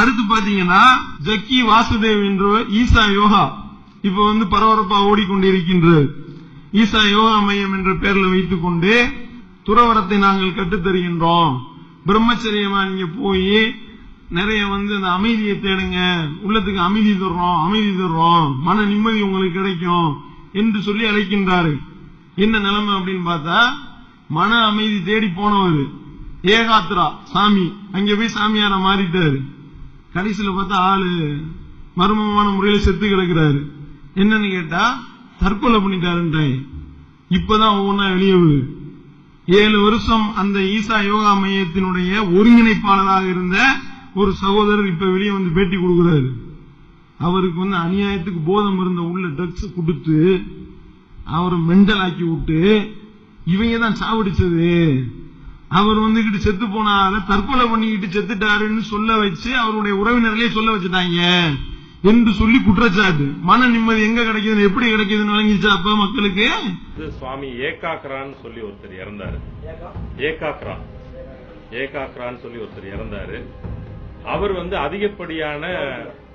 அடுத்து பாத்தீங்கன்னா ஜக்கி வாசுதேவ் என்ற ஈசா யோகா இப்ப வந்து பரபரப்பா ஓடிக்கொண்டிருக்கின்றது. ஈசா யோகா மையம் என்ற பெயர்ல வைத்துக் கொண்டு துறவரத்தை நாங்கள் கட்டுத்தருகின்றோம் பிரம்மச்சரியமா நீங்க போய் நிறைய வந்து அந்த அமைதியை தேடுங்க. உள்ளத்துக்கு அமைதி தர்றோம் அமைதி தர்றோம். மன நிம்மதி உங்களுக்கு கிடைக்கும் என்று சொல்லி அழைக்கின்றாரு. என்ன நிலைமை அப்படின்னு பார்த்தா மன அமைதி தேடி போனவர் ஏகாத்ரா சாமி. அங்க போய் சாமியார மாறிட்டாரு. கடைசியில் பார்த்தா ஆளு மர்மமான முறையில் செத்து கிடக்குறாரு. என்னன்னு கேட்டா தற்கொலை பண்ணிட்டாருன்றாய் இப்பதான் ஒவ்வொன்றா வெளியே ஏழு வருஷம் அந்த ஈசா யோகா மையத்தினுடைய ஒருங்கிணைப்பாளராக இருந்த ஒரு சகோதரர் இப்ப வெளியே வந்து பேட்டி கொடுக்கிறாரு. அவருக்கு வந்து அநியாயத்துக்கு போதம் இருந்த உள்ள ட்ரக்ஸ் கொடுத்து அவரை மெண்டல் ஆக்கி விட்டு இவங்க தான் சாவடிச்சது. அவர் வந்துகிட்டு செத்து போனால தற்கொலை பண்ணிக்கிட்டு செத்துட்டாருன்னு சொல்ல வச்சு அவருடைய உறவினர்களே சொல்ல வச்சுட்டாங்க என்று சொல்லி குற்றச்சாட்டு. மன நிம்மதி எங்க கிடைக்குதுன்னு எப்படி கிடைக்குதுன்னு வழங்கிச்சா அப்ப மக்களுக்கு? சுவாமி ஏகாக்ரான்னு சொல்லி ஒருத்தர் இறந்தாரு. ஏகாக்ரா. ஏகாக்ரான்னு சொல்லி ஒருத்தர் இறந்தாரு. அவர் வந்து அதிகப்படியான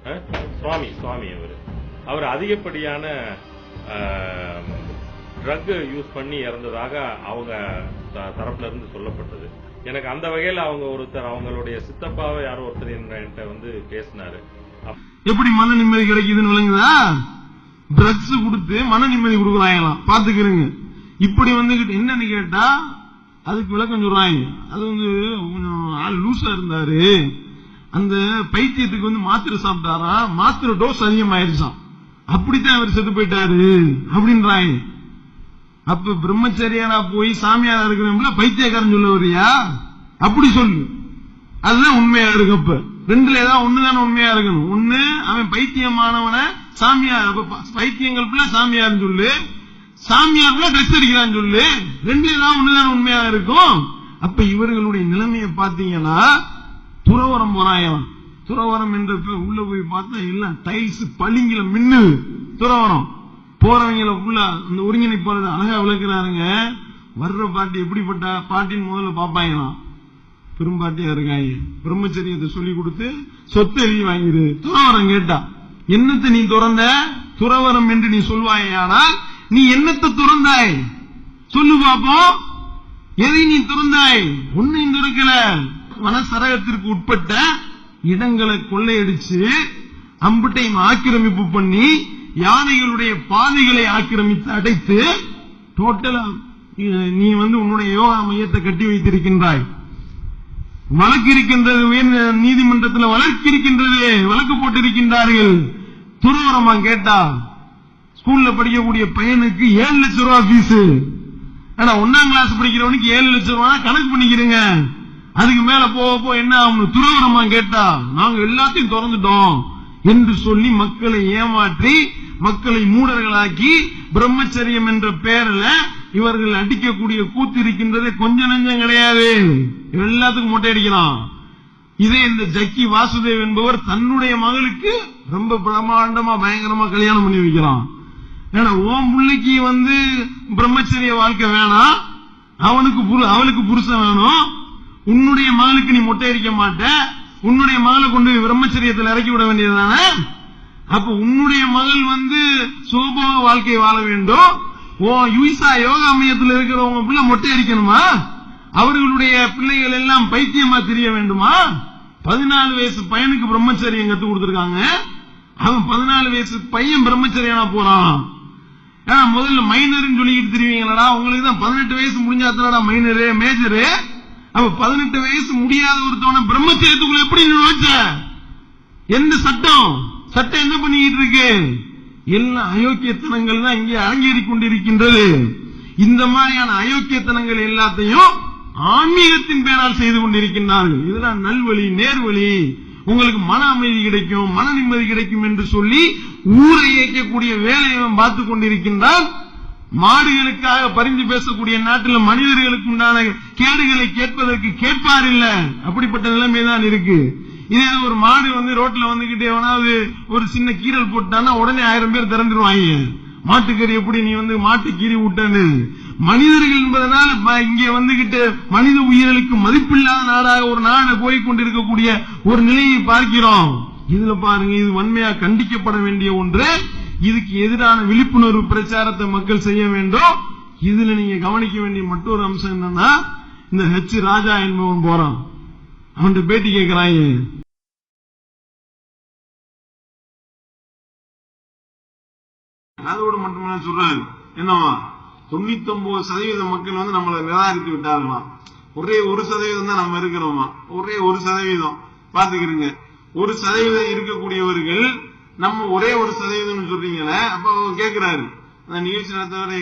அஹ், சுவாமி சுவாமி அவர். அவர் அதிகப்படியான ட்ரக் யூஸ் பண்ணி இறந்ததாக அவங்க தரப்புல இருந்து சொல்லப்பட்டது. எனக்கு அந்த வகையில அவங்க ஒருத்தர் அவங்களுடைய சித்தப்பாவை யாரோ ஒருத்தர் என்கிட்ட வந்து பேசினாரு. எப்படி மன நிம்மதி கிடைக்குதுன்னு விளங்குதா? ட்ரக்ஸ் கொடுத்து மன நிம்மதி கொடுக்குறாங்களாம் பாத்துக்கிறீங்க. இப்படி வந்துகிட்டு என்னன்னு கேட்டா அதுக்கு விளக்கம் சொல்றாங்க. அது வந்து கொஞ்சம் ஆள் லூசா இருந்தாரு. அந்த பைத்தியத்துக்கு வந்து மாத்திரை சாப்பிட்டாரா? மாத்திரை டோஸ் அதிகமாயிருச்சாம். அப்படித்தான் அவர் செத்து போயிட்டாரு. அப்படின்றாங்க. அப்ப பிரம்மச்சரியாரா போய் சாமியாரா இருக்கிறவங்கள பைத்தியக்காரன் சொல்ல வரியா அப்படி சொல்லு. அதுதான் உண்மையா இருக்கும் அப்ப ரெண்டுல ஏதாவது ஒண்ணுதானே உண்மையா இருக்கணும். ஒண்ணு அவன் பைத்தியமானவன சாமியார் பைத்தியங்கள் ஃபுல்லா சாமியார்னு சொல்லு. சாமியார் ஃபுல்லா ட்ரெஸ் அடிக்கிறான்னு சொல்லு. ரெண்டுல ஏதாவது ஒண்ணுதானே உண்மையா இருக்கும். அப்ப இவர்களுடைய நிலைமையை பாத்தீங்கன்னா துறவரம் போறாங்களாம் துறவரம் என்ற உள்ள போய் பார்த்தா எல்லாம் டைல்ஸ் பளிங்கில மின்னு துறவரம். போறவங்கள ஃபுல்லா இந்த ஒருங்கிணைப்பாளர் அழகா விளக்குறாருங்க. வர்ற பாட்டி எப்படிப்பட்ட பாட்டின்னு முதல்ல பாப்பாங்களாம் பெரும்பாட்டியா இருக்காங்க. பிரம்மச்சரியத்தை சொல்லி கொடுத்து சொத்து எழுதி வாங்கிடு துறவரம் கேட்டா என்னத்தை நீ துறந்த? துறவரம் என்று நீ சொல்வாயானால் நீ என்னத்தை துறந்தாய்? சொல்லு பாப்போம். எதை நீ துறந்தாய்? ஒன்னையும் துறக்கல வனசரகத்திற்கு உட்பட்ட இடங்களை கொள்ளையடிச்சு அம்புட்டையும் ஆக்கிரமிப்பு பண்ணி யானைகளுடைய பாதைகளை ஆக்கிரமித்து அடைத்து டோட்டலா நீ வந்து உன்னுடைய யோகா மையத்தை கட்டி வைத்திருக்கின்றாய். வழக்கு இருக்கின்றது உயர் நீதிமன்றத்தில் வழக்கு இருக்கின்றது வழக்கு போட்டிருக்கின்றார்கள். துறவரமா கேட்டா ஸ்கூல்ல படிக்கக்கூடிய பையனுக்கு ஏழு லட்சம் ரூபாய் பீஸ் ஆனா ஒன்னாம் கிளாஸ் படிக்கிறவனுக்கு ஏழு லட்சம் ரூபாய் கணக்கு பண்ணிக்கிறீங்க அதுக்கு மேல போக போக என்ன ஆகும் துறவரமா கேட்டா நாங்க எல்லாத்தையும் திறந்துட்டோம் என்று சொல்லி மக்களை ஏமாற்றி மக்களை மூடர்களாக்கி பிரம்மச்சரியம் என்ற பெயரில் இவர்கள் அடிக்கக்கூடிய கூத்து இருக்கின்றதே கொஞ்ச நஞ்சம் கிடையாது. எல்லாத்துக்கும் மொட்டை அடிக்கிறான். இதே இந்த ஜக்கி வாசுதேவ் என்பவர் தன்னுடைய மகளுக்கு ரொம்ப பிரமாண்டமா பயங்கரமா கல்யாணம் பண்ணி வைக்கிறான். ஏன்னா ஓம் பிள்ளைக்கு வந்து பிரம்மச்சரிய வாழ்க்கை வேணாம். அவனுக்கு புரு- அவளுக்கு புருஷன் வேணும். உன்னுடைய மகளுக்கு நீ மொட்டை அடிக்க மாட்ட. உன்னுடைய மகளை கொண்டு போய் பிரம்மச்சரியத்தில் இறக்கி விட வேண்டியதுதானே? அப்ப உன்னுடைய மகள் வந்து சுகபோக வாழ்க்கை வாழ வேண்டும். ஓ யூசா யோகா மையத்தில் இருக்கிறவங்க பிள்ளை மொட்டை அடிக்கணுமா? அவர்களுடைய பிள்ளைகள் எல்லாம் பைத்தியமா தெரிய வேண்டுமா? பதினாலு வயசு பையனுக்கு பிரம்மச்சரியம் கத்து கொடுத்திருக்காங்க. அவன் பதினாலு வயசு பையன் பிரம்மச்சரியனா போறான். ஏன்னா முதல்ல மைனர்னு சொல்லிக்கிட்டு தெரிவீங்களடா. உங்களுக்கு தான் பதினெட்டு வயசு முடிஞ்சாத்தனடா மைனரு மேஜரு அப்ப பதினெட்டு வயசு முடியாத ஒருத்தவன பிரம்மச்சரியத்துக்குள்ள எப்படி நுழைச்ச எந்த சட்டம்? சட்டம் என்ன பண்ணிக்கிட்டு இருக்கு? எல்லா அயோக்கியத்தனங்கள் தான் இங்கே அரங்கேறிக் கொண்டிருக்கின்றது. இந்த மாதிரியான அயோக்கியத்தனங்கள் எல்லாத்தையும் ஆன்மீகத்தின் பேரால் செய்து கொண்டிருக்கின்றார்கள். இதெல்லாம் நல்வழி நேர்வழி. உங்களுக்கு மன அமைதி கிடைக்கும் மன நிம்மதி கிடைக்கும் என்று சொல்லி ஊரை இயக்கக்கூடிய வேலையை பார்த்து பார்த்துக் கொண்டிருக்கின்றான். மாடுகளுக்காக பரிந்து பேசக்கூடிய நாட்டில் மனிதர்களுக்கு உண்டான கேடுகளை கேட்பதற்கு கேட்பார் இல்ல. அப்படிப்பட்ட நிலைமை தான் இருக்கு. இதே ஒரு மாடு வந்து ரோட்ல வந்துகிட்டு எவனாவது ஒரு சின்ன கீரல் போட்டான்னா உடனே ஆயிரம் பேர் திறந்துருவாங்க மாட்டுக்கறி எப்படி நீ வந்து மாட்டு கீறி விட்டன்னு மனிதர்கள் என்பதனால் இங்க இங்கே வந்துகிட்டு மனித உயிர்களுக்கு மதிப்பில்லாத நாடாக ஒரு நாடு போய்கொண்டிருக்கக்கூடிய ஒரு நிலையை பார்க்கிறோம். இதுல பாருங்க இது வன்மையா கண்டிக்கப்பட வேண்டிய ஒன்று. இதுக்கு எதிரான விழிப்புணர்வு பிரச்சாரத்தை மக்கள் செய்ய வேண்டும். இதுல நீங்க கவனிக்க வேண்டிய மற்றொரு அம்சம் என்னன்னா இந்த ஹெச் ராஜா என்பவன் போறான். அவன்கிட்ட பேட்டி கேட்கிறாங்க அதோடு மட்டுமல்ல சொல்றாரு? என்னவா தொண்ணூத்தி ஒன்பது சதவீத மக்கள் வந்து நம்மளை நிராகரித்து விட்டார்களாம். ஒரே ஒரு சதவீதம் தான் நம்ம இருக்கிறோமா ஒரே ஒரு சதவீதம். பாத்துக்கிறீங்க ஒரு சதவீதம் இருக்கக்கூடியவர்கள் நம்ம ஒரே ஒரு சதவீதம் சொல்றீங்களே அப்ப அவர் கேக்குறாரு அந்த நிகழ்ச்சி நடத்தவரை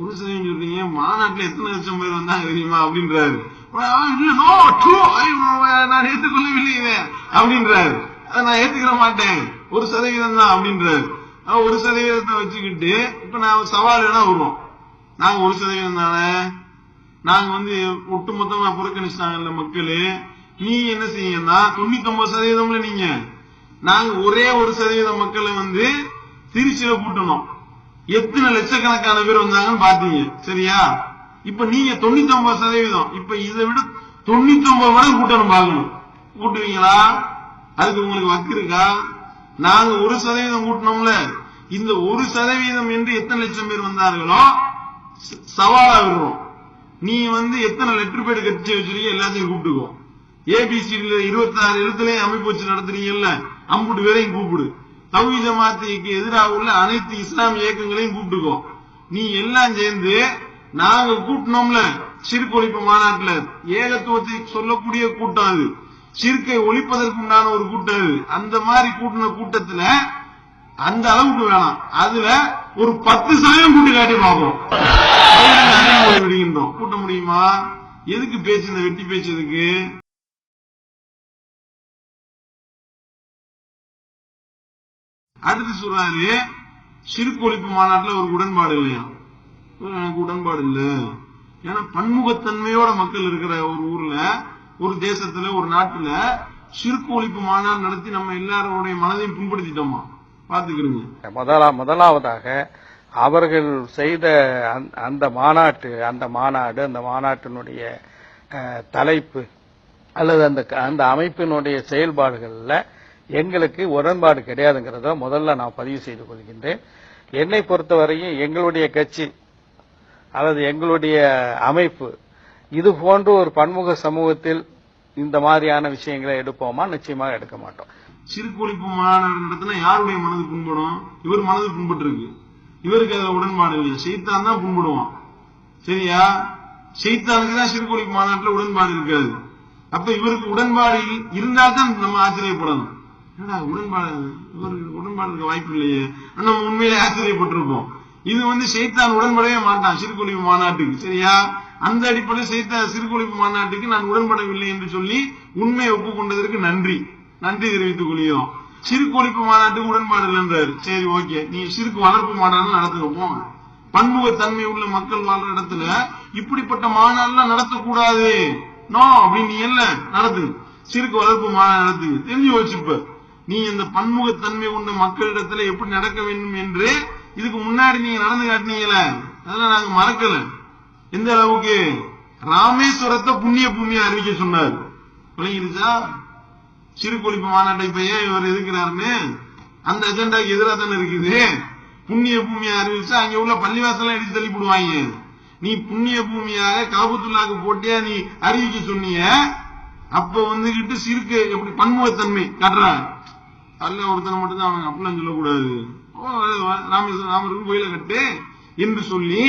ஒரு சதவீதம் சொல்றீங்க மாநாட்டுல எத்தனை லட்சம் பேர் வந்தாங்க தெரியுமா அப்படின்றாரு. நான் ஏற்றுக்கொள்ளவில்லை அப்படின்றாரு. அதை நான் ஏத்துக்கிற மாட்டேன். ஒரு சதவீதம் தான் அப்படின்றாரு. ஒரு சதவீதத்தை வச்சுக்கிட்டு இப்ப நான் சவால் என்ன விடுறோம். நாங்க ஒரு சதவீதம் தானே? நாங்க வந்து ஒட்டுமொத்தமா புறக்கணிச்சிட்டாங்கல்ல மக்களே. நீ என்ன செய்யுங்கன்னா தொண்ணூத்தி ஒன்பது சதவீதம்ல நீங்க. நாங்க ஒரே ஒரு சதவீத மக்களை வந்து திருச்சியில கூட்டணும். எத்தனை லட்சக்கணக்கான பேர் வந்தாங்கன்னு பாத்தீங்க. சரியா? இப்ப நீங்க தொண்ணூத்தி ஒன்பது சதவீதம். இப்ப இதை விட தொண்ணூத்தி ஒன்பது மடங்கு கூட்டணும் பார்க்கணும். கூட்டுவீங்களா? அதுக்கு உங்களுக்கு வக்கு இருக்கா? நாங்க ஒரு சதவீதம் கூட்டினோம்ல. இந்த ஒரு சதவீதம் என்று எத்தனை லட்சம் பேர் வந்தார்களோ சவாலா விடுறோம். நீ வந்து எத்தனை லெட்டர் பேர் கட்சி வச்சிருக்கீங்க எல்லாத்தையும் கூப்பிட்டுக்கோ. ஏபிசிடில இருபத்தி ஆறு எழுத்துலயும் அமைப்பு வச்சு நடத்துறீங்கல்ல. அம்புட்டு பேரையும் கூப்பிடு. தௌஹீத் மாத்திரைக்கு எதிராக உள்ள அனைத்து இஸ்லாமிய இயக்கங்களையும் கூப்பிட்டுக்கோ நீ எல்லாம் சேர்ந்து நாங்க கூட்டினோம்ல சிறுக்கு ஒழிப்பு மாநாட்டுல. ஏகத்துவத்தை சொல்லக்கூடிய கூட்டம் அது. சிறுக்கை ஒழிப்பதற்கு உண்டான ஒரு கூட்டம் அது. அந்த மாதிரி கூட்டின கூட்டத்துல அந்த அளவுக்கு வேணாம். அதுல ஒரு பத்து சதவீதம் கூட்டி காட்டி பார்ப்போம். விடுகின்றோம் கூட்ட முடியுமா? எதுக்கு பேச்சு இந்த வெட்டி பேச்சு எதுக்கு? அடுத்து சொல்றாரு சிறுக்கு ஒழிப்பு மாநாட்டில் ஒரு உடன்பாடு இல்லையா? எனக்கு உடன்பாடு இல்ல? ஏன்னா பன்முகத்தன்மையோட மக்கள் இருக்கிற ஒரு ஊர்ல ஒரு தேசத்துல ஒரு நாட்டுல சிறுக்கு ஒழிப்பு மாநாடு நடத்தி நம்ம எல்லாருடைய மனதையும் புண்படுத்திட்டோமா? பாத்துக்கிறோங்க முதலா முதலாவதாக அவர்கள் செய்த அந்த- அந்த மாநாட்டு அந்த மாநாடு அந்த மாநாட்டினுடைய தலைப்பு அல்லது அந்த க- அந்த அமைப்பினுடைய செயல்பாடுகளில் எங்களுக்கு உடன்பாடு கிடையாதுங்கிறத முதல்ல நான் பதிவு செய்து கொள்கின்றேன். என்னை பொறுத்தவரையும் எங்களுடைய கட்சி அல்லது எங்களுடைய அமைப்பு இது போன்ற ஒரு பன்முக சமூகத்தில் இந்த மாதிரியான விஷயங்களை எடுப்போமா? நிச்சயமாக எடுக்க மாட்டோம். சிறு ஒழிப்பு மாநாடு நடத்தினா யாருடைய மனது புண்படும்? இவர் மனது புண்பட்டு இருக்கு இவருக்கு அதுல உடன்பாடு இல்லையா செய்தான் தான் புண்படுவான். சரியா? செய்தானுக்கு தான் சிறு ஒழிப்பு மாநாட்டில் உடன்பாடு இருக்காது. அப்ப இவருக்கு உடன்பாடு இருந்தால் தான் நம்ம ஆச்சரியப்படணும். உடன்பாடு? இவருக்கு உடன்பாடு வாய்ப்பு இல்லையே. நம்ம உண்மையிலே ஆச்சரியப்பட்டிருப்போம். இது வந்து செய்தான் உடன்படவே மாட்டான் சிறுகொழிப்பு மாநாட்டுக்கு சரியா? அந்த அடிப்படையில் செய்த சிறுகொழிப்பு மாநாட்டுக்கு நான் உடன்படவில்லை என்று சொல்லி உண்மையை ஒப்புக்கொண்டதற்கு நன்றி. நன்றி தெரிவித்துக் கொள்கிறோம். சிறு கொழிப்பு மாநாட்டுக்கு உடன்பாடு இல்லைன்றாரு. சரி ஓகே. நீ சிறுக்கு வளர்ப்பு மாநாடு நடத்துக்க போங்க பன்முகத்தன்மை உள்ள மக்கள் வாழ்ற இடத்துல இப்படிப்பட்ட மாநாடுலாம் நடத்தக்கூடாது. நோ அப்படின்னு நீ என்ன நடத்து. சிறுக்கு வளர்ப்பு மாநாடு நடத்துங்க தெரிஞ்சு வச்சுப்ப நீ இந்த பன்முகத்தன்மை கொண்ட மக்களிடத்துல எப்படி நடக்க வேண்டும் என்று இதுக்கு முன்னாடி நீங்க நடந்து காட்டினீங்களே? அதெல்லாம் நாங்க மறக்கல. எந்த அளவுக்கு? ராமேஸ்வரத்தை புண்ணிய பூமியை அறிவிக்க சொன்னார். விளங்கிருச்சா சிறுகொழிப்பு மாநாட்டை இப்ப இவர் இருக்கிறாருன்னு அந்த அஜெண்டாக்கு எதிராக தானே இருக்குது. புண்ணிய பூமியை அறிவிச்சா அங்க உள்ள பள்ளிவாசலாம் எடுத்து தள்ளி போடுவாங்க. நீ புண்ணிய பூமியாக காபத்துள்ளாக்கு போட்டியா நீ அறிவிக்க சொன்னீங்க அப்ப வந்துகிட்டு சிறுக்கு எப்படி பன்முகத்தன்மை காட்டுறாங்க அல்ல ஒருத்தனை மட்டும் தான் அவங்க அப்படிலாம் சொல்லக்கூடாது. ஓ, ராமேஸ்வரம் ராமருக்கு கோயில கட்டு என்று சொல்லி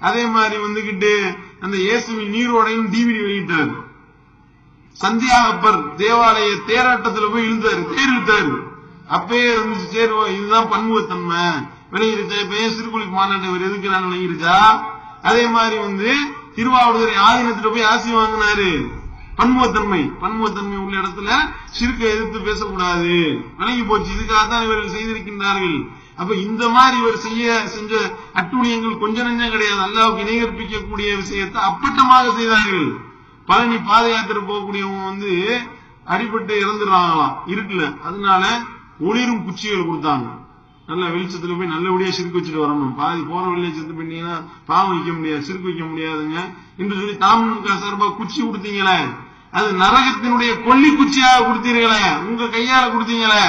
அதே மாதிரி வந்துகிட்டு அந்த இயேசுவின் நீரோடையும் டிவிடி வெளியிட்டாரு. சந்தியாகப்பர் தேவாலய தேராட்டத்துல போய் இழுத்தாரு தேர் இழுத்தாரு. அப்பயே இருந்துச்சு சரி ஓ, இதுதான் பன்முகத்தன்மை. விளங்கிருச்சா இப்ப ஏன் சிறுகுழி மாநாட்டை இவர் எதுக்குறான்னு விளங்கிருச்சா அதே மாதிரி வந்து திருவாவூர் ஆதீனத்துல போய் ஆசி வாங்கினாரு. பன்முகத்தன்மை பன்முகத்தன்மை உள்ள இடத்துல சிறுக்கை எதிர்த்து பேசக்கூடாது. வணங்கி போச்சு. இதுக்காக தான் இவர்கள் செய்திருக்கின்றார்கள். அப்ப இந்த மாதிரி இவர் செய்ய செஞ்ச அட்டுழியங்கள் கொஞ்ச நஞ்சம் கிடையாது. அல்லாவுக்கு இணைகற்பிக்கக்கூடிய விஷயத்தை அப்பட்டமாக செய்தார்கள். பழனி பாத யாத்திரை போகக்கூடியவங்க வந்து அடிபட்டு இறந்துடுறாங்களாம் இருக்குல்ல அதனால ஒளிரும் குச்சிகள் கொடுத்தாங்க. நல்ல வெளிச்சத்துல போய் நல்லபடியா சிரிக்க வச்சுட்டு வரணும். பாதி போற வெளியே செத்து பண்ணீங்கன்னா பாவம் வைக்க முடியாது. சிரிக்க வைக்க முடியாதுங்க. என்று சொல்லி தாமுக சார்பா குச்சி கொடுத்தீங்களே. அது நரகத்தினுடைய கொல்லி குச்சியாக கொடுத்தீர்களே. உங்க கையால கொடுத்தீங்களே.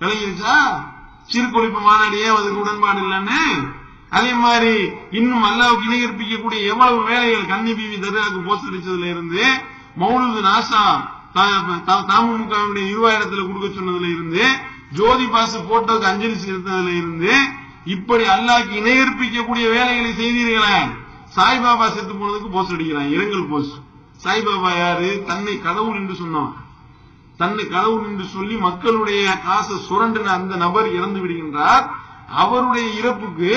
விளங்கிருச்சா? சிறுகொழிப்பு மாநாடு ஏன் அதுக்கு உடன்பாடு இல்லைன்னு? அதே மாதிரி இன்னும் அல்லாவுக்கு இணை கற்பிக்கக்கூடிய எவ்வளவு வேலைகள் கன்னி பிவி தர்காவுக்கு போஸ்ட் அடிச்சதுல இருந்து மௌனது நாசா தாமுகவுடைய நிர்வாகத்துல கொடுக்க சொன்னதுல இருந்து ஜோதி பாசு போட்டோக்கு அஞ்சலி செலுத்ததுல இருந்து இப்படி அல்லாக்கு இணை வேலைகளை செய்தீர்களே. சாய்பாபா செத்து போனதுக்கு போஸ்ட் அடிக்கிறான் இரங்கல் போஸ்ட் சாய்பாபா யாரு? தன்னை கடவுள் என்று சொன்னான். தன்னை கடவுள் என்று சொல்லி மக்களுடைய காசை சுரண்டின அந்த நபர் இறந்து விடுகின்றார். அவருடைய இறப்புக்கு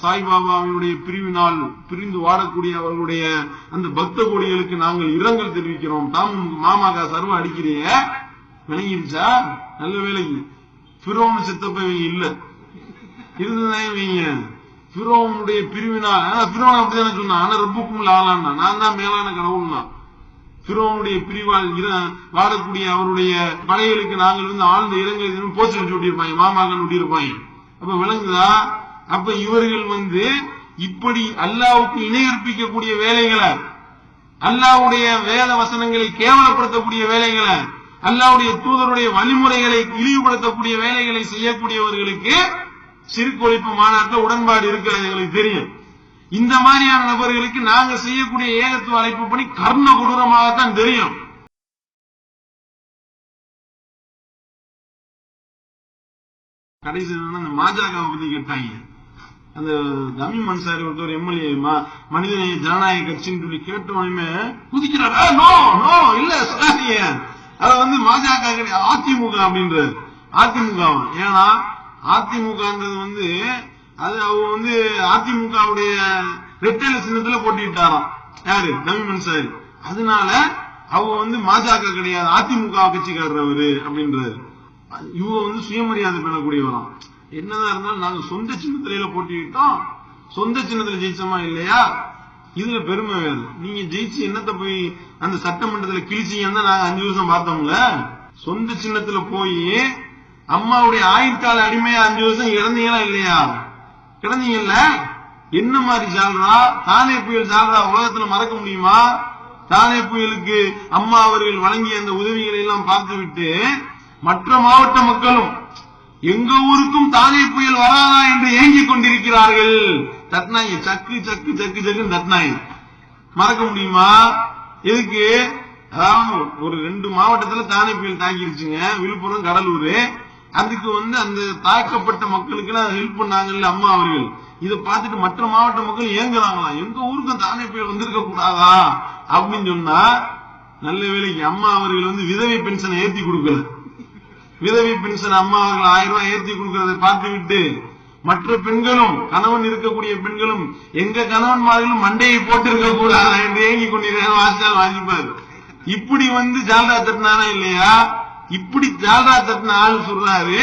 சாய்பாபாவினுடைய பிரிவினால் பிரிந்து வாடக்கூடிய அவர்களுடைய அந்த பக்த கோடிகளுக்கு நாங்கள் இரங்கல் தெரிவிக்கிறோம். தாம் மாமாக்கா சர்வ அடிக்கிறிய விளங்கிடுச்சா நல்ல வேலைக்கு பிரோன் சித்தப்பவை இல்ல. இருந்ததே பிரோனுடைய பிரிவினால் பிரோன் அப்படிதானே சொன்னான். ஆனா ரப்புக்கும் ஆளான்னா. நான் தான் மேலான கடவுள் திருவனுடைய பிரிவால் வாழக்கூடிய அவருடைய படைகளுக்கு நாங்கள் வந்து ஆழ்ந்த இரங்கல் போச்சு அடிச்சு விட்டிருப்பாங்க மாமாக்கள் விட்டிருப்பாங்க அப்ப விளங்குதா? அப்ப இவர்கள் வந்து இப்படி அல்லாவுக்கு இணையற்பிக்கக்கூடிய வேலைகளை அல்லாவுடைய வேத வசனங்களை கேவலப்படுத்தக்கூடிய வேலைகளை அல்லாவுடைய தூதருடைய வழிமுறைகளை இழிவுபடுத்தக்கூடிய வேலைகளை செய்யக்கூடியவர்களுக்கு சிறுகொழிப்பு மாநாட்டில் உடன்பாடு இருக்கிறது எங்களுக்கு தெரியும். இந்த மாதிரியான நபர்களுக்கு நாங்க செய்யக்கூடிய ஏகத்துவ அழைப்பு பணி கர்ண கொடூரமாகத்தான் தெரியும். கடைசி அந்த பத்தி கேட்டாங்க. அந்த தமிழ் மன்சாரி ஒருத்தர் எம்எல்ஏ மனிதநேய ஜனநாயக கட்சின்னு சொல்லி கேட்டவனுமே குதிக்கிறாரா. நோ நோ இல்ல சாரிய அத வந்து மாஜக அதிமுக அப்படின்றது அதிமுக ஏன்னா அதிமுகன்றது வந்து அது அவங்க வந்து அதிமுகவுடைய ரெட்டல சின்னத்துல போட்டிட்டாராம் யாரு? தமிழ் மன்சாரி அதனால அவங்க வந்து மாஜக கிடையாது. அதிமுக கட்சிக்காரர் அவரு அப்படின்றாரு. இவங்க வந்து சுயமரியாதை பண்ணக்கூடியவராம் என்னதான் இருந்தாலும் நாங்க சொந்த சின்னத்தில போட்டிக்கிட்டோம் சொந்த சின்னத்துல ஜெயிச்சோமா இல்லையா? இதுல பெருமை வேறு. நீங்க ஜெயிச்சு என்னத்த போய் அந்த சட்டமன்றத்துல கிழிச்சிங்கன்னா நாங்க அஞ்சு வருஷம் பார்த்தோம்ல? சொந்த சின்னத்துல போய் அம்மாவுடைய ஆயுட்கால அடிமையா அஞ்சு வருஷம் இறந்தீங்களா இல்லையா? கிடந்தீங்கல்ல? என்ன மாதிரி ஜால்ரா? தானே புயல் ஜால்ரா உலகத்துல மறக்க முடியுமா? தானே புயலுக்கு அம்மா அவர்கள் வழங்கிய அந்த உதவிகளை எல்லாம் பார்த்துவிட்டு மற்ற மாவட்ட மக்களும் எங்க ஊருக்கும் தானே புயல் வராதா என்று ஏங்கிக் கொண்டிருக்கிறார்கள். தட்னாயி சக்கு சக்கு சக்கு சக்குன்னு தட்னாயி மறக்க முடியுமா? எதுக்கு? அதாவது ஒரு ரெண்டு மாவட்டத்துல தானே புயல் தாக்கிருச்சுங்க விழுப்புரம் கடலூர். அதுக்கு வந்து அந்த தாக்கப்பட்ட மக்களுக்கு எல்லாம் ஹெல்ப் பண்ணாங்கல்ல அம்மா அவர்கள். இதை பார்த்துட்டு மற்ற மாவட்ட மக்கள் ஏங்குறாங்களாம் எங்க ஊருக்கும் தானே புயல் வந்திருக்க கூடாதா? அப்படின்னு சொன்னா நல்ல வேலைக்கு அம்மா அவர்கள் வந்து விதவை பென்ஷனை ஏத்தி கொடுக்கல. விதவை பென்ஷன் அம்மா அவர்கள் ஆயிரம் ரூபாய் ஏத்தி கொடுக்கறதை பார்த்துவிட்டு மற்ற பெண்களும் கணவன் இருக்கக்கூடிய பெண்களும் எங்க கணவன்மார்களும் மண்டையை போட்டு இருக்க கூடாதா என்று ஏங்கி கொண்டிருக்கிறார் வாசித்தால் வாசிப்பார். இப்படி வந்து ஜால்ரா தட்டினாரா இல்லையா? இப்படி ஜால்ரா தட்டின ஆள் சொல்றாரு.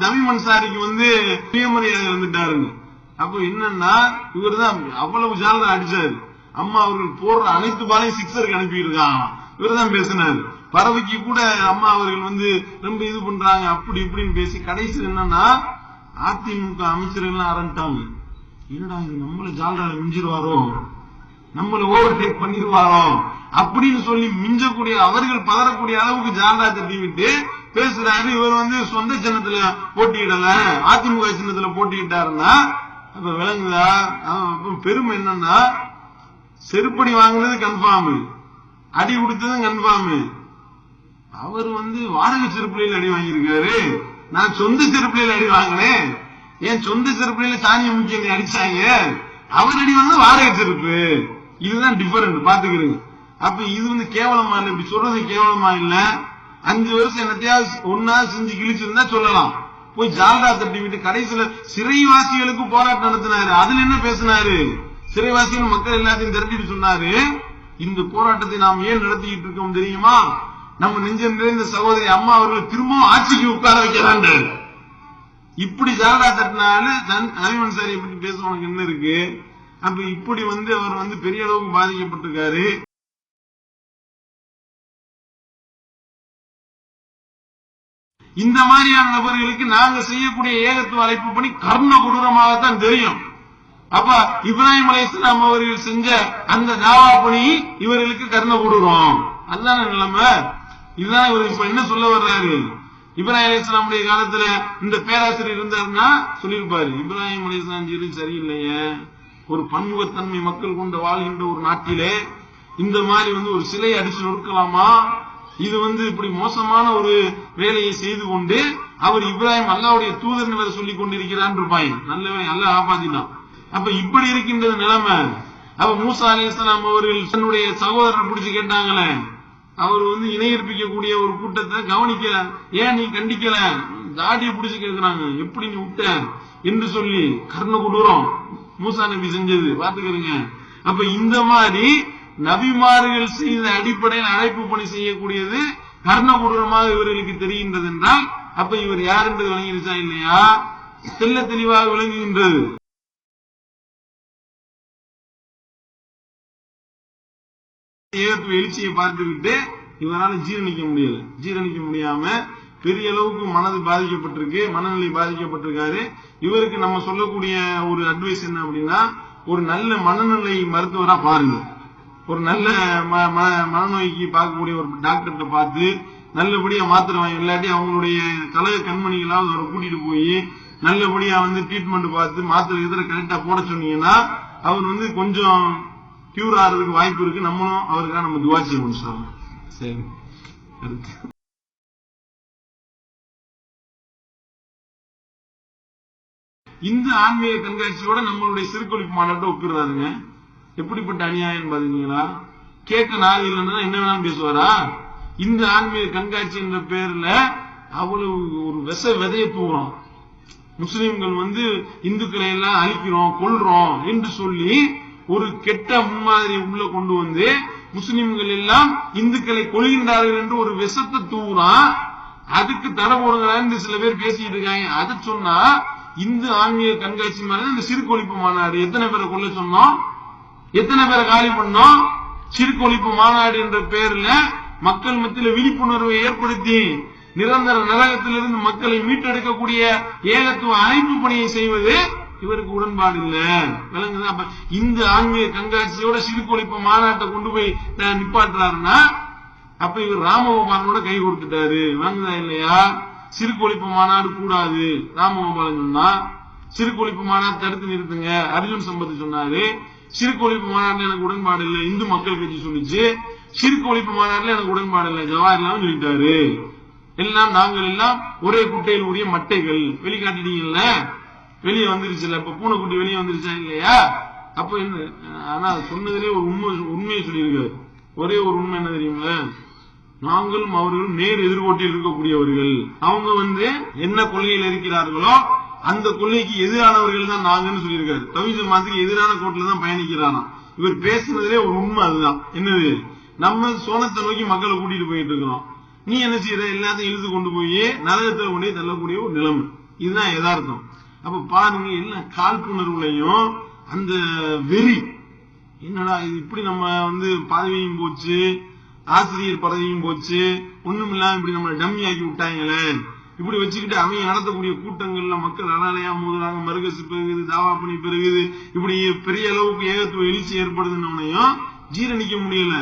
தமிழ் மன்சாரிக்கு வந்து சுயமரியாதை வந்துட்டாருங்க அப்போ என்னன்னா இவர்தான் அவ்வளவு ஜால்ரா அடிச்சாரு. அம்மா அவர்கள் போடுற அனைத்து பாலையும் சிக்ஸருக்கு அனுப்பியிருக்காங்க இவர்தான் பேசினாரு. பறவைக்கு கூட அம்மா அவர்கள் வந்து ரொம்ப இது பண்றாங்க அப்படி இப்படின்னு பேசி கடைசியில் என்னன்னா அதிமுக அமைச்சர்கள் எல்லாம் என்னடா இது நம்மள ஜால்ரால மிஞ்சிருவாரோ? நம்மள ஓவர் டேக் பண்ணிருவாரோ? அப்படின்னு சொல்லி மிஞ்சக்கூடிய அவர்கள் பதறக்கூடிய அளவுக்கு ஜாதா தட்டி விட்டு பேசுறாரு. இவர் வந்து சொந்த சின்னத்துல போட்டியிடல. அதிமுக சின்னத்துல போட்டியிட்டாருன்னா அப்ப விளங்குதா? பெருமை என்னன்னா செருப்படி வாங்கினது கன்ஃபார்ம் அடி கொடுத்ததும் கன்ஃபார்ம் அவர் வந்து வாடகை செருப்பிலையில் அடி வாங்கியிருக்காரு. நான் சொந்த செருப்பிலையில் அடி வாங்கினேன். என் சொந்த செருப்பிலையில சாணியை முக்கிய அடிச்சாங்க? அவர் அடி வந்து வாடகை செருப்பு. இதுதான் டிஃபரெண்ட் பாத்துக்கிறீங்க அப்ப இது வந்து கேவலமா இல்ல? இப்படி சொல்றது கேவலமா இல்ல? அஞ்சு வருஷம் என்னத்தையாவது ஒன்னா செஞ்சு கிழிச்சிருந்தா சொல்லலாம். போய் ஜால்ரா தட்டி விட்டு கடைசியில சிறைவாசிகளுக்கு போராட்டம் நடத்தினாரு. அதுல என்ன பேசினாரு? சிறைவாசிகள் மக்கள் எல்லாத்தையும் திரட்டிட்டு சொன்னாரு. இந்த போராட்டத்தை நாம் ஏன் நடத்திக்கிட்டு இருக்கோம் தெரியுமா? நம்ம நெஞ்சம் நிறைந்த சகோதரி அம்மா அவர்கள் திரும்பவும் ஆட்சிக்கு உட்கார வைக்கிறாங்க. இப்படி ஜாலரா தட்டினால நவீன் சாரி இப்படி பேசுவாங்க? என்ன இருக்கு? அப்ப இப்படி வந்து அவர் வந்து பெரிய அளவுக்கு பாதிக்கப்பட்டிருக்காரு. இந்த மாதிரியான நபர்களுக்கு நாங்க செய்யக்கூடிய ஏகத்துவ அழைப்பு பணி கர்ண கொடூரமாகத்தான் தெரியும். அப்ப இப்ராஹிம் அலைஹிஸ்ஸலாம் அவர்கள் செஞ்ச அந்த தாவா பணி இவர்களுக்கு கர்ண கொடூரம். அதுதான நிலைமை? இதுதான் இவர் இப்ப என்ன சொல்ல வர்றாரு? இப்ராஹிம் அலைஹிஸ்ஸலாமுடைய காலத்துல இந்த பேராசிரியர் இருந்தாருன்னா சொல்லியிருப்பாரு இப்ராஹிம் அலைஹிஸ்ஸலாம் சரி சரியில்லையே. ஒரு பன்முகத்தன்மை மக்கள் கொண்டு வாழ்கின்ற ஒரு நாட்டிலே இந்த மாதிரி வந்து ஒரு சிலையை அடிச்சு நொறுக்கலாமா? இது வந்து இப்படி மோசமான ஒரு வேலையை செய்து கொண்டு அவர் இப்ராஹிம் அல்லாவுடைய தூதர் வேற சொல்லிக் கொண்டிருக்கிறான் இருப்பாங்க நல்லவன் அல்ல ஆபாதிதான் அப்ப இப்படி இருக்கின்றது நிலைமை. அப்ப மூசா அலைஹிஸ்ஸலாம் அவர்கள் தன்னுடைய சகோதரரை பிடிச்சு கேட்டாங்களே அவர் வந்து இணையற்பிக்கக்கூடிய ஒரு கூட்டத்தை கவனிக்க ஏன் நீ கண்டிக்கல? தாடியை பிடிச்சு கேட்கிறாங்க எப்படி நீ விட்ட? என்று சொல்லி கர்ண கொடூரம் மூசா நபி செஞ்சது. பாத்துக்கிறீங்க அப்ப இந்த மாதிரி நபிமார்கள் செய்த அடிப்படையில் அழைப்பு பணி செய்யக்கூடியது கர்ணபூர்வமாக இவர்களுக்கு தெரிகின்றது என்றால் அப்ப இவர் யார் என்று விளங்கிருச்சா இல்லையா? தெல்ல தெளிவாக விளங்குகின்றது. எழுச்சியை பார்த்துக்கிட்டு இவரால ஜீரணிக்க முடியல. ஜீரணிக்க முடியாம பெரிய அளவுக்கு மனது பாதிக்கப்பட்டிருக்கு மனநிலை பாதிக்கப்பட்டிருக்காரு. இவருக்கு நம்ம சொல்லக்கூடிய ஒரு அட்வைஸ் என்ன அப்படின்னா ஒரு நல்ல மனநிலை மருத்துவரா பாருங்க. ஒரு நல்ல மனநோய்க்கு பார்க்கக்கூடிய ஒரு டாக்டர்கிட்ட பார்த்து நல்லபடியா மாத்திரை வாங்கி இல்லாட்டி அவங்களுடைய கழக கண்மணிகளாவது அவரை கூட்டிட்டு போய் நல்லபடியா வந்து ட்ரீட்மெண்ட் பார்த்து மாத்திரை இதர கரெக்டா போட சொன்னீங்கன்னா அவர் வந்து கொஞ்சம் கியூர் ஆகிறதுக்கு வாய்ப்பு இருக்கு. நம்மளும் அவருக்காக நம்ம துவா செய்வோம் சார். சரி. அடுத்து. இந்த ஆன்மீக கண்காட்சியோட நம்மளுடைய சிறுகொழிப்பு மாநாட்டை ஒப்பிடுறாருங்க. எப்படிப்பட்ட அநியாயம் பாத்தீங்களா? கேட்க நாள் இல்லைன்னா என்ன வேணாலும் பேசுவாரா? இந்த ஆன்மீக கண்காட்சி என்ற பேர்ல அவ்வளவு ஒரு விச விதைய தூவோம் முஸ்லிம்கள் வந்து இந்துக்களை எல்லாம் அழிக்கிறோம் கொள்றோம் என்று சொல்லி ஒரு கெட்ட முன்மாதிரி உள்ள கொண்டு வந்து முஸ்லிம்கள் எல்லாம் இந்துக்களை கொள்கின்றார்கள் என்று ஒரு விஷத்தை தூவுறான் அதுக்கு தடை போடுங்களான்னு சில பேர் பேசிட்டு இருக்காங்க. அதை சொன்னா இந்து ஆன்மீக கண்காட்சி மாதிரி இந்த சிறு கொழிப்பு மாநாடு எத்தனை பேரை கொள்ள சொன்னோம்? எத்தனை பேரை காலி பண்ணோம்? சிறுகொழிப்பு மாநாடு என்ற பெயர்ல மக்கள் மத்தியில விழிப்புணர்வை ஏற்படுத்தி நிரந்தர நரகத்திலிருந்து மக்களை மீட்டெடுக்கக்கூடிய ஏகத்துவ அழைப்பு பணியை செய்வது இவருக்கு உடன்பாடு இல்ல. விளங்குது? அப்ப இந்த ஆன்மீக கண்காட்சியோட சிறுகொழிப்பு மாநாட்டை கொண்டு போய் நிப்பாட்டுறாருன்னா அப்ப இவர் ராமகோபாலனோட கை கொடுத்துட்டாரு. விளங்குதா இல்லையா? சிறுகொழிப்பு மாநாடு கூடாது. ராமகோபாலன் சொன்னா சிறுகொழிப்பு மாநாடு தடுத்து நிறுத்துங்க. அர்ஜுன் சம்பத் சொன்னாரு சிறுகொழிப்பு மாநாடுல எனக்கு உடன்பாடு இல்லை இந்து மக்கள் கட்சி சொல்லிச்சு. சிறுகொழிப்பு மாநாடுல எனக்கு உடன்பாடு இல்லை ஜவஹர்லால் சொல்லிட்டாரு எல்லாம் நாங்கள் எல்லாம் ஒரே குட்டையில் உரிய மட்டைகள். வெளிக்காட்டிட்டீங்கல்ல? வெளியே வந்துருச்சுல இப்ப பூனைக்குட்டி வெளியே வந்துருச்சா இல்லையா? அப்ப என்ன ஆனா அது ஒரு உண்மை உண்மையை சொல்லியிருக்காரு. ஒரே ஒரு உண்மை என்ன தெரியுங்களா நாங்களும் அவர்களும் நேர் எதிர்கோட்டில் இருக்கக்கூடியவர்கள். அவங்க வந்து என்ன கொள்கையில் இருக்கிறார்களோ அந்த கொள்கைக்கு எதிரானவர்கள் தான் நாங்கன்னு சொல்லியிருக்காரு. தமிழ் மாத்துக்கு எதிரான கோட்டில் தான் பயணிக்கிறானா? இவர் பேசுனதுலே ஒரு உண்மை அதுதான். என்னது? நம்ம சோனத்தை நோக்கி மக்களை கூட்டிட்டு போயிட்டு இருக்கிறோம். நீ என்ன செய்யற எல்லாத்தையும் இழுத்து கொண்டு போய் நரகத்தை கொண்டு தள்ளக்கூடிய ஒரு நிலைமை. இதுதான் யதார்த்தம். அப்ப பாருங்க எல்லாம் காழ்ப்புணர்வுலையும் அந்த வெறி என்னடா இது இப்படி நம்ம வந்து பதவியும் போச்சு ஆசிரியர் பதவியும் போச்சு ஒண்ணுமில்லாம இப்படி நம்மளை டம்மி ஆக்கி விட்டாங்களே. இப்படி வச்சுக்கிட்டு அவங்க நடத்தக்கூடிய கூட்டங்கள்ல மக்கள் அனாலையா மூதுறாங்க மருகசு பெருகுது தாவா பணி பெருகுது இப்படி பெரிய அளவுக்கு ஏகத்துவ எழுச்சி ஏற்படுதுன்னு ஜீரணிக்க முடியல.